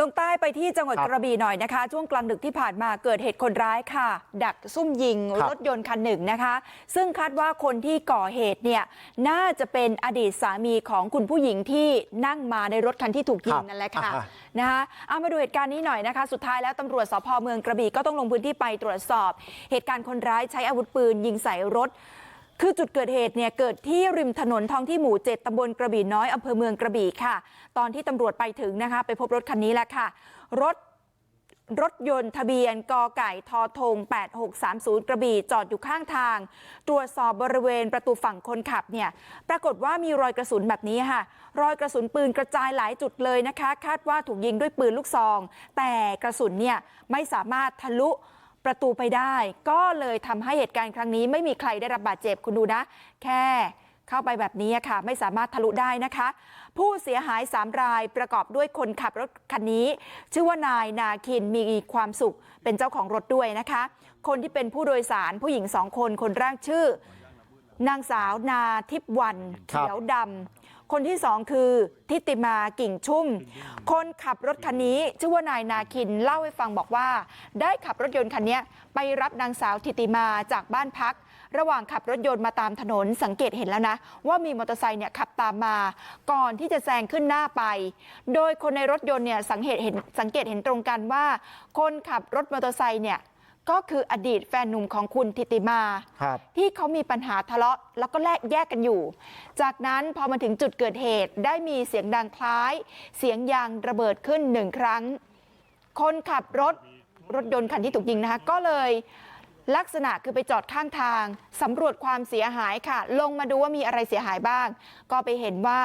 ลงใต้ไปที่จังหวัดครับกระบี่หน่อยนะคะ ช่วงกลางดึกที่ผ่านมาเกิดเหตุคนร้ายค่ะ ดักซุ่มยิงครับรถยนต์คันหนึ่งนะคะ ซึ่งคาดว่าคนที่ก่อเหตุเนี่ยน่าจะเป็นอดีตสามีของคุณผู้หญิงที่นั่งมาในรถคันที่ถูกยิงนั่นแหละค่ะอ่านะคะเอามาดูเหตุการณ์นี้หน่อยนะคะ สุดท้ายแล้วตำรวจสพเมืองกระบี่ก็ต้องลงพื้นที่ไปตรวจสอบ เหตุการณ์คนร้ายใช้อาวุธปืนยิงใส่รถ คือจุดเกิดเหตุเนี่ยเกิดที่ริมถนนท้องที่หมู่7ตำบลกระบี่น้อยอำเภอเมืองกระบี่ค่ะ ตอนที่ตำรวจไปถึงนะคะไปพบรถคันนี้แหละค่ะ รถรถยนต์ทะเบียนกไก่ทอทง 8630 กระบี่จอดอยู่ข้างทาง ตรวจสอบบริเวณประตูฝั่งคนขับเนี่ยปรากฏว่ามีรอยกระสุนแบบนี้ค่ะ รอยกระสุนปืนกระจายหลายจุดเลยนะคะ คาดว่าถูกยิงด้วยปืนลูกซอง แต่กระสุนเนี่ยไม่สามารถทะลุ ประตูไปได้ก็เลยทำให้เหตุการณ์ครั้งนี้ไม่มีใครได้รับบาดเจ็บคุณดูนะ แค่เข้าไปแบบนี้ค่ะ ไม่สามารถทะลุได้นะคะ ผู้เสียหาย 3 รายประกอบด้วยคนขับรถคันนี้ ชื่อว่านายนาคินมีความสุขเป็นเจ้าของรถด้วยนะคะ คนที่เป็นผู้โดยสารผู้หญิงสองคนคนแรกชื่อ นางสาวนาทิพย์วันครับเขียวดำ คนที่สองคือทิติมากิ่งชุ่มคนขับรถคันนี้ชื่อว่านายนาคินเล่าให้ฟังบอกว่า ได้ขับรถยนต์คันนี้ไปรับนางสาวทิติมาจากบ้านพัก ระหว่างขับรถยนต์มาตามถนนสังเกตเห็นแล้วนะ ว่ามีมอเตอร์ไซค์เนี่ยขับตามมา ก่อนที่จะแซงขึ้นหน้าไป โดยคนในรถยนต์เนี่ยสังเกตเห็นสังเกตเห็นตรงกันว่า คนขับรถมอเตอร์ไซค์เนี่ย ก็คืออดีตแฟนหนุ่มของคุณทิติมาครับที่เขามีปัญหาทะเลาะแล้วก็แลกแยกกันอยู่ จากนั้นพอมาถึงจุดเกิดเหตุได้มีเสียงดังคล้าย เสียงยางระเบิดขึ้นหนึ่งครั้ง คนขับรถรถยนต์คันที่ถูกยิงนะคะก็เลยลักษณะคือไปจอดข้างทางสำรวจความเสียหายค่ะ ลงมาดูว่ามีอะไรเสียหายบ้าง ก็ไปเห็นว่า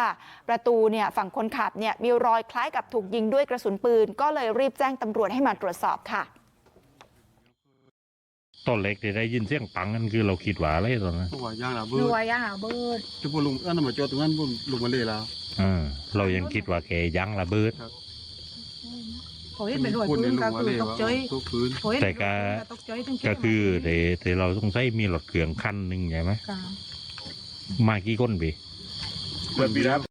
ประตูเนี่ยฝั่งคนขับเนี่ยมีรอยคล้ายกับถูกยิงด้วยกระสุนปืน ก็เลยรีบแจ้งตำรวจให้มาตรวจสอบค่ะ ตอนเล็กที่ได้ยินเสียงปังนั่นคือเราคิดว่าอะไรตอนนั้นตัวย่างระหเบิน่ดวยย่างระเบิดที่พวกลุงเอื้อนมาจอดตรงนั้นพวกลุงมาเลยแล้วอ่าเรายังคิดว่าแกยังระเบิดพอเห็นเป็นรอยคนปืในนลุงก็มาคืเลอยตกว่าใจทุกพื้นพอเห็นแต่เป็นก็รอยปืนตกใจทั้งก็คือเดเดเราต้องใช้มีรถเครื่องคันหนึ่งใช่ไหมค่ะมากี่คนบีเปิดปีแล้ว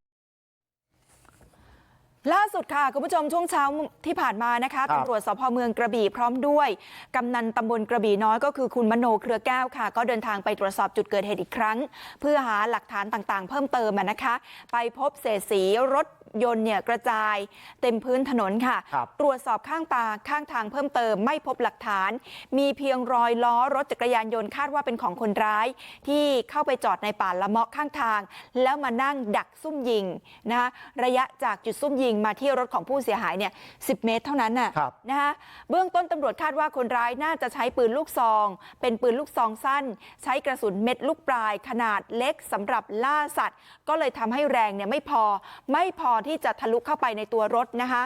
ล่าสุดค่ะคุณผู้ชมช่วงเช้าที่ผ่านมานะคะครับตำรวจสพเมืองกระบี่พร้อมด้วยกำนันตำบลกระบี่น้อยก็คือคุณมโนเครือแก้วค่ะ ก็เดินทางไปตรวจสอบจุดเกิดเหตุอีกครั้ง เพื่อหาหลักฐานต่างๆ เพิ่มเติมอะนะคะ ไปพบเศษสีรถ ยนต์เนี่ยกระจายเต็มพื้นถนนค่ะครับตรวจสอบข้างตาข้างทางเพิ่มเติมไม่พบหลักฐาน มีเพียงรอยล้อรถจักรยานยนต์คาดว่าเป็นของคนร้าย ที่เข้าไปจอดในป่าละเมาะข้างทาง แล้วมานั่งดักซุ่มยิงนะคะระยะจากจุดซุ่มยิงมาที่รถของผู้เสียหายเนี่ย10เมตรเท่านั้นน่ะครับนะคะเบื้องต้นตำรวจคาดว่าคนร้ายน่าจะใช้ปืนลูกซอง เป็นปืนลูกซองสั้น ใช้กระสุนเม็ดลูกปลายขนาดเล็กสำหรับล่าสัตว์ ก็เลยทำให้แรงเนี่ยไม่พอไม่พอที่จะทะลุเข้าไปในตัวรถนะคะ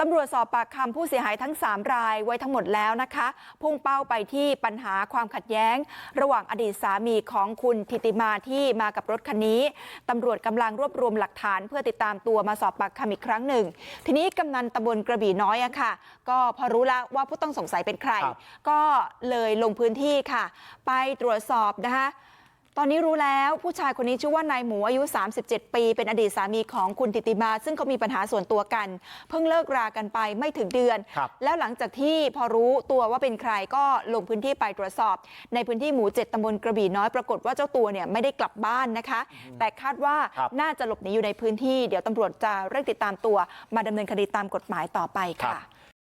ตำรวจสอบปากคำผู้เสียหายทั้ง 3 รายไว้ทั้งหมดแล้วนะคะ พุ่งเป้าไปที่ปัญหาความขัดแย้ง ระหว่างอดีตสามีของคุณทิติมาที่มากับรถคันนี้ตำรวจกำลังรวบรวมหลักฐานเพื่อติดตามตัวมาสอบปากคำอีกครั้งหนึ่ง ทีนี้กำนันตำบลกระบี่น้อยอะค่ะ ก็พอรู้แล้วว่าผู้ต้องสงสัยเป็นใครครก็เลยลงพื้นที่ค่ะ ไปตรวจสอบนะคะ ตอนนี้รู้แล้วผู้ชายคนนี้ชื่อว่านายหมูอายุ 37 ปี เป็นอดีตสามีของคุณติติมา ซึ่งเขามีปัญหาส่วนตัวกัน เพิ่งเลิกรากันไปไม่ถึงเดือนครับแล้วหลังจากที่พอรู้ตัวว่าเป็นใครก็ลงพื้นที่ไปตรวจสอบ ในพื้นที่หมู่เจ็ดตำบลกระบี่น้อยปรากฏว่าเจ้าตัวเนี่ยไม่ได้กลับบ้านนะคะ แต่คาดว่าครับน่าจะหลบหนีอยู่ในพื้นที่ เดี๋ยวตำรวจจะเร่งติดตามตัว มาดำเนินคดีตามกฎหมายต่อไปครัค่ะบ